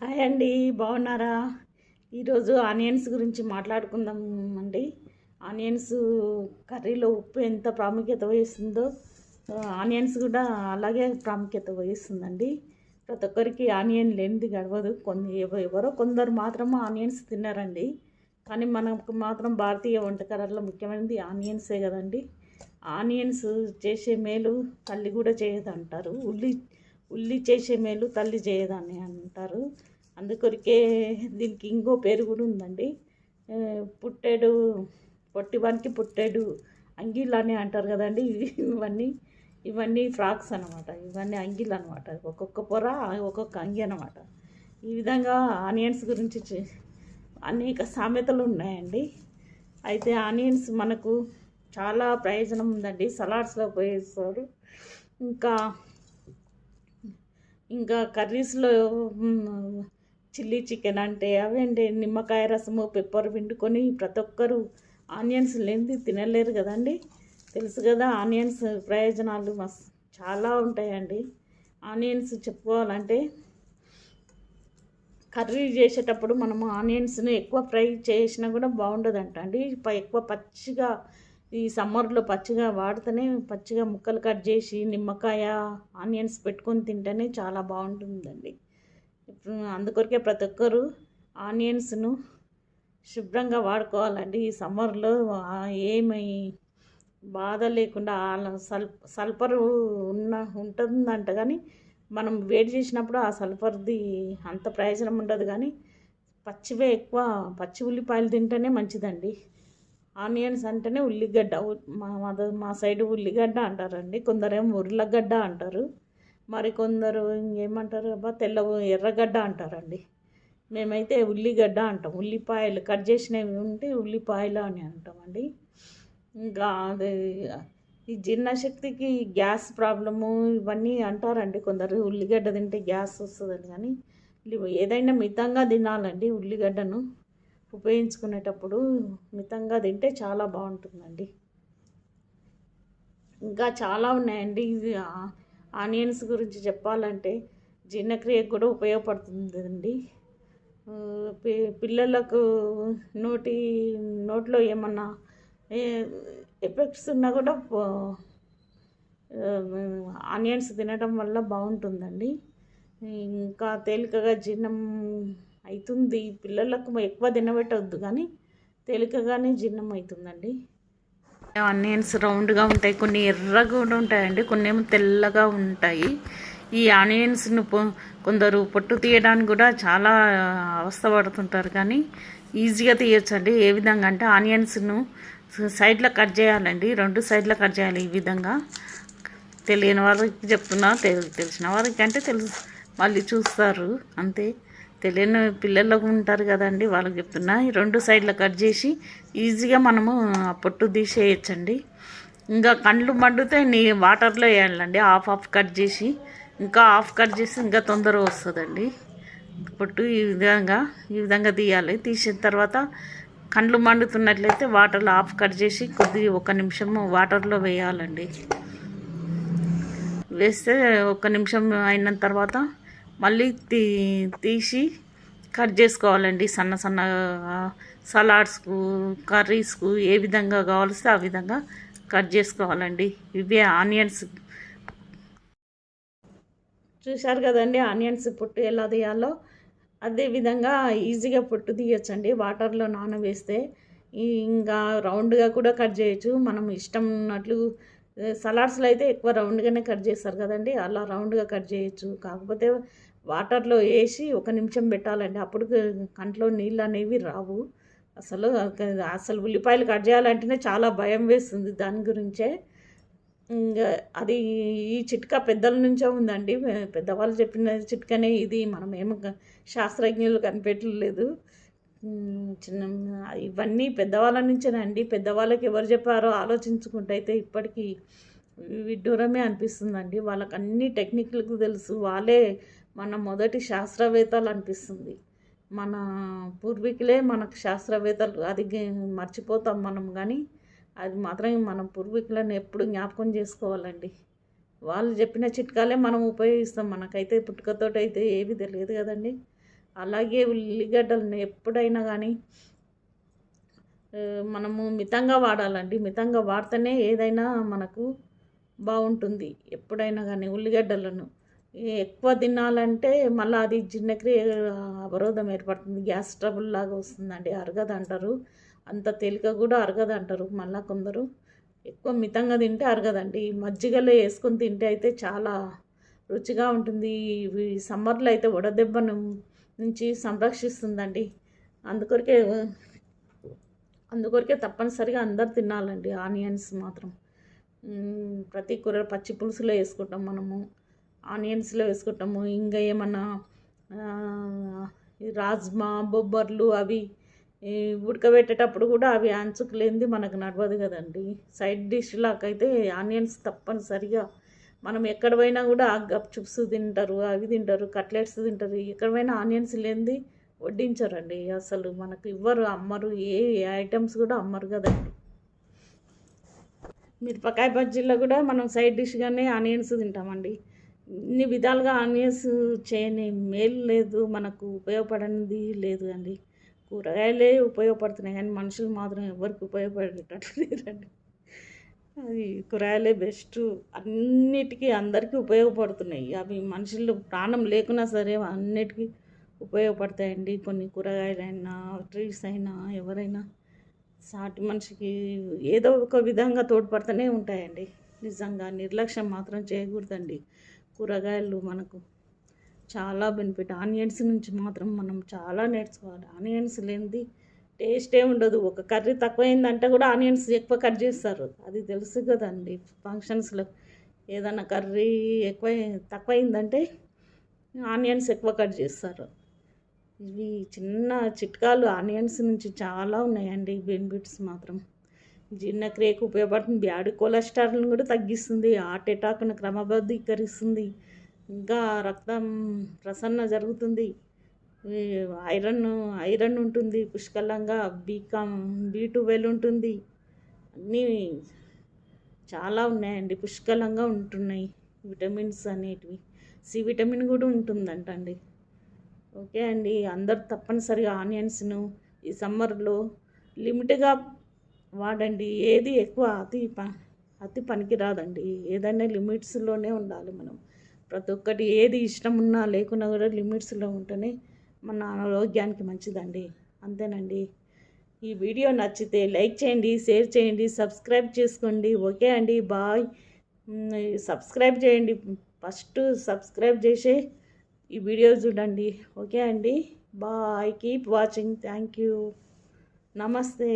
Hi అండి బాగున్నారా? ఈరోజు ఆనియన్స్ గురించి మాట్లాడుకుందాం అండి ఆనియన్స్ కర్రీలో ఉప్పు ఎంత ప్రాముఖ్యత వహిస్తుందో ఆనియన్స్ కూడా అలాగే ప్రాముఖ్యత వహిస్తుందండి. ప్రతి ఒక్కరికి ఆనియన్ లేనిది గడవదు. కొన్ని ఎవరో కొందరు మాత్రం ఆనియన్స్ తిన్నారండి. కానీ మనకు మాత్రం భారతీయ వంటకాలలో ముఖ్యమైనది ఆనియన్సే కదండి. ఆనియన్స్ చేసే మేలు తల్లి కూడా చేయదు అంటారు ఉల్లి ఉల్లి చేసే మేలు తల్లి చేయదని అంటారు. అందుకొరికే దీనికి ఇంకో పేరు కూడా ఉందండి. ఆ, పొట్టివానికి పుట్టేడు అంగీలు అని అంటారు కదండి. ఇవన్నీ ఇవన్నీ ఫ్రాక్స్ అనమాట ఇవన్నీ అంగీలు అనమాట ఒక్కొక్క పొర ఒక్కొక్క అంగి అనమాట ఈ విధంగా ఆనియన్స్ గురించి అనేక సామెతలు ఉన్నాయండి. అయితే ఆనియన్స్ మనకు చాలా ప్రయోజనం ఉందండి. సలాడ్స్లో ఉపయోగిస్తారు ఇంకా ఇంకా కర్రీస్లో చిల్లీ చికెన్ అంటే అవేంటి నిమ్మకాయ రసము పెప్పర్ పిండుకొని ప్రతి ఒక్కరు ఆనియన్స్ లేనిది తినలేరు కదండి. తెలుసు కదా ఆనియన్స్ ప్రయోజనాలు మస్ చాలా ఉంటాయండి. ఆనియన్స్ చెప్పుకోవాలంటే కర్రీ చేసేటప్పుడు మనము ఆనియన్స్ని ఎక్కువ ఫ్రై చేసినా కూడా బాగుండదంట అండి ఎక్కువ పచ్చిగా ఈ సమ్మర్లో పచ్చిగా వాడితేనే పచ్చిగా ముక్కలు కట్ చేసి నిమ్మకాయ ఆనియన్స్ పెట్టుకొని తింటేనే చాలా బాగుంటుందండి. అందుకొరకే ప్రతి ఒక్కరు ఆనియన్స్ను శుభ్రంగా వాడుకోవాలండి. ఈ సమ్మర్లో ఏమి బాధ లేకుండా సల్ సల్ఫర్ ఉన్న ఉంటుందంట కానీ మనం వేడి చేసినప్పుడు ఆ సల్ఫర్ది అంత ప్రయోజనం ఉండదు కానీ పచ్చివే ఎక్కువ పచ్చి ఉల్లిపాయలు తింటేనే మంచిదండి. ఆనియన్స్ అంటేనే ఉల్లిగడ్డ మా మద- మా సైడ్ ఉల్లిగడ్డ అంటారండి కొందరేమో ఉర్లగడ్డ అంటారు. మరి కొందరు ఇంకేమంటారు అబ్బా తెల్ల ఎర్రగడ్డ అంటారండి. మేమైతే ఉల్లిగడ్డ అంటాం. ఉల్లిపాయలు కట్ చేసినవి ఉంటే ఉల్లిపాయలు అని అంటామండి. ఇంకా ఈ జీర్ణశక్తికి గ్యాస్ ప్రాబ్లము ఇవన్నీ అంటారండి. కొందరు ఉల్లిగడ్డ తింటే గ్యాస్ వస్తుందని కానీ ఏదైనా మితంగా తినాలండి ఉల్లిగడ్డను. ఉపయోగించుకునేటప్పుడు మితంగా తింటే చాలా బాగుంటుందండి. ఇంకా చాలా ఉన్నాయండి. ఇవి ఆనియన్స్ గురించి చెప్పాలంటే జీర్ణక్రియకు కూడా ఉపయోగపడుతుందండి. పిల్లలకు నోటి నోట్లో ఏమన్నా ఎఫెక్ట్స్ ఉన్నా కూడా ఆనియన్స్ తినడం వల్ల బాగుంటుందండి. ఇంకా తేలికగా జీర్ణం అవుతుంది పిల్లలకు ఎక్కువ తినబెట్టవద్దు కానీ తేలికగానే జీర్ణం అవుతుందండి ఆనియన్స్ రౌండ్గా ఉంటాయి. కొన్ని ఎర్రగా కూడా ఉంటాయండి. కొన్ని ఏమో తెల్లగా ఉంటాయి. ఈ ఆనియన్స్ను కొందరు పొట్టు తీయడానికి కూడా చాలా అవస్థ పడుతుంటారు. కానీ ఈజీగా తీయొచ్చండి. ఏ విధంగా అంటే ఆనియన్స్ను సైడ్లో కట్ చేయాలండి. రెండు సైడ్లో కట్ చేయాలి ఈ విధంగా. తెలియని వారికి చెప్తున్నా తెలిసిన వారికి అంటే తెలుసు. వాళ్ళు చూస్తారు. అంతే. తెలియని పిల్లలకు ఉంటారు కదండి వాళ్ళకి చెప్తున్నా. ఈ రెండు సైడ్ల కట్ చేసి ఈజీగా మనము ఆ పొట్టు తీసేయచ్చండి. ఇంకా కండ్లు మండితే నీ వాటర్లో వేయాలండి. హాఫ్ హాఫ్ కట్ చేసి ఇంకా హాఫ్ కట్ చేసి ఇంకా తొందరగా వస్తుందండి. పొట్టు ఈ విధంగా ఈ విధంగా తీయాలి. తీసిన తర్వాత కండ్లు మండుతున్నట్లయితే వాటర్లో హాఫ్ కట్ చేసి కొద్ది ఒక నిమిషం వాటర్లో వేయాలండి. వేస్తే ఒక నిమిషం అయిన తర్వాత మళ్ళీ తీ తీసి కట్ చేసుకోవాలండి. సన్న సన్న సలాడ్స్కు కర్రీస్కు ఏ విధంగా కావాల్స్తే ఆ విధంగా కట్ చేసుకోవాలండి. ఇవే ఆనియన్స్. చూశారు కదండి ఆనియన్స్ పొట్టు ఎలా తీయాలో? అదేవిధంగా ఈజీగా పొట్టు తీయచ్చండి. వాటర్లో నానవేస్తే ఇంకా రౌండ్గా కూడా కట్ చేయొచ్చు. మనం ఇష్టం ఉన్నట్లు సలాడ్స్లో అయితే ఎక్కువ రౌండ్గానే కట్ చేస్తారు కదండి. అలా రౌండ్గా కట్ చేయొచ్చు. కాకపోతే వాటర్లో వేసి ఒక నిమిషం పెట్టాలండి. అప్పుడు కంట్లో నీళ్ళు అనేవి రావు. అసలు అసలు ఉల్లిపాయలు కట్ చేయాలంటేనే చాలా భయం వేస్తుంది దాని గురించే. అది ఈ చిట్కా పెద్దల నుంచే ఉందండి. పెద్దవాళ్ళు చెప్పిన చిట్కానే ఇది. మనం ఏమో శాస్త్రజ్ఞులు కనిపెట్టలేదు. చిన్న ఇవన్నీ పెద్దవాళ్ళ నుంచేనండి పెద్దవాళ్ళకి ఎవరు చెప్పారో ఆలోచించుకుంటే అయితే ఇప్పటికీ విడ్డూరమే అనిపిస్తుందండి. వాళ్ళకి అన్ని టెక్నిక్లకు తెలుసు. వాళ్ళే మన మొదటి శాస్త్రవేత్తలు అనిపిస్తుంది. మన పూర్వీకులే మనకు శాస్త్రవేత్తలు అది మర్చిపోతాం మనం కానీ అది మాత్రం మన పూర్వీకులను ఎప్పుడు జ్ఞాపకం చేసుకోవాలండి. వాళ్ళు చెప్పిన చిట్కాలే మనం ఉపయోగిస్తాం. మనకైతే పుట్టుకతోటి అయితే ఏవి తెలియదు కదండి. అలాగే ఉల్లిగడ్డలను ఎప్పుడైనా కానీ మనము మితంగా వాడాలండి. మితంగా వాడితేనే ఏదైనా మనకు బాగుంటుంది. ఎప్పుడైనా కానీ ఉల్లిగడ్డలను ఎక్కువ తినాలంటే మళ్ళీ అది జీర్ణక్రియ అవరోధం ఏర్పడుతుంది. గ్యాస్ ట్రబుల్ లాగా వస్తుందండి. అరగదు అంటారు. అంత తేలిక కూడా అరగదు అంటారు మళ్ళీ కొందరు. ఎక్కువ మితంగా తింటే అరగదండి. మజ్జిగలో వేసుకొని తింటే అయితే చాలా రుచిగా ఉంటుంది. ఇవి సమ్మర్లో అయితే వడదెబ్బను నుంచి సంరక్షిస్తుందండి. అందుకొరకే అందుకొరకే తప్పనిసరిగా అందరు తినాలండి. ఆనియన్స్ మాత్రం. ప్రతి కూర పచ్చి పులుసులో వేసుకుంటాం మనము. ఆనియన్స్లో వేసుకుంటాము. ఇంకా ఏమన్నా రాజ్మా బొబ్బర్లు అవి ఉడకబెట్టేటప్పుడు కూడా అవి అంచుకు లేనిది మనకు నడవదు కదండి. సైడ్ డిష్ లాకైతే ఆనియన్స్ తప్పనిసరిగా. మనం ఎక్కడ పోయినా కూడా గప్ చిప్స్ తింటారు అవి తింటారు కట్లెట్స్ తింటారు. ఎక్కడ పోయినా ఆనియన్స్ లేనిది వడ్డించరండి. అసలు మనకు ఇవ్వరు అమ్మరు ఏ ఐటమ్స్ కూడా అమ్మరు కదండి. మిరపకాయ బజ్జీలో కూడా మనం సైడ్ డిష్గానే ఆనియన్స్ తింటామండి. ఇన్ని విధాలుగా ఆనియన్స్ చేయని మేలు లేదు మనకు ఉపయోగపడనిది లేదు అండి. కూరగాయలే ఉపయోగపడుతున్నాయి కానీ మనుషులు మాత్రం ఎవరికి ఉపయోగపడేటట్టు లేదండి. అది కూరగాయలే బెస్ట్. అన్నిటికీ అందరికీ ఉపయోగపడుతున్నాయి. అవి మనుషులు ప్రాణం లేకున్నా సరే అన్నిటికీ ఉపయోగపడతాయండి. కొన్ని కూరగాయలైనా ట్రీస్ అయినా ఎవరైనా సాటి మనిషికి ఏదో ఒక విధంగా తోడ్పడుతూనే ఉంటాయండి. నిజంగా నిర్లక్ష్యం మాత్రం చేయకూడదండి. కూరగాయలు మనకు చాలా బెనిఫిట్. ఆనియన్స్ నుంచి మాత్రం మనం చాలా నేర్చుకోవాలి. ఆనియన్స్ లేనిది టేస్టే ఉండదు. ఒక కర్రీ తక్కువైందంటే కూడా ఆనియన్స్ ఎక్కువ కట్ చేస్తారు. అది తెలుసు కదండి. ఫంక్షన్స్లో ఏదైనా కర్రీ ఎక్కువ తక్కువైందంటే ఆనియన్స్ ఎక్కువ కట్ చేస్తారు. ఇవి చిన్న చిట్కాలు ఆనియన్స్ నుంచి చాలా ఉన్నాయండి బెనిఫిట్స్ మాత్రం. జీర్ణక్రియకు ఉపయోగపడుతుంది. బ్యాడ్ కొలెస్ట్రాల్ని కూడా తగ్గిస్తుంది. హార్ట్ అటాక్ను క్రమబద్ధీకరిస్తుంది. ఇంకా రక్తం ప్రసన్న జరుగుతుంది. ఐరన్ ఐరన్ ఉంటుంది పుష్కలంగా. బీకామ్ బీ ట్వెల్వ్ ఉంటుంది. అన్నీ చాలా ఉన్నాయండి. పుష్కలంగా ఉంటున్నాయి విటమిన్స్ అనేటివి. సి విటమిన్ కూడా ఉంటుందంట అండి ఓకే అండి. అందరు తప్పనిసరిగా ఆనియన్స్ను ఈ సమ్మర్లో లిమిట్గా వాడండి ఏది ఎక్కువ అతి ప అతి పనికిరాదండి. ఏదైనా లిమిట్స్లోనే ఉండాలి మనం. ప్రతి ఒక్కటి ఏది ఇష్టం ఉన్నా లేకున్నా కూడా లిమిట్స్లో ఉంటేనే మన ఆరోగ్యానికి మంచిదండి. అంతేనండి. ఈ వీడియో నచ్చితే లైక్ చేయండి షేర్ చేయండి సబ్స్క్రైబ్ చేసుకోండి. ఓకే అండి బాయ్. సబ్స్క్రైబ్ చేయండి. ఫస్ట్ సబ్స్క్రైబ్ చేసే ఈ వీడియో చూడండి. ఓకే అండి bye. Keep watching. Thank you. నమస్తే.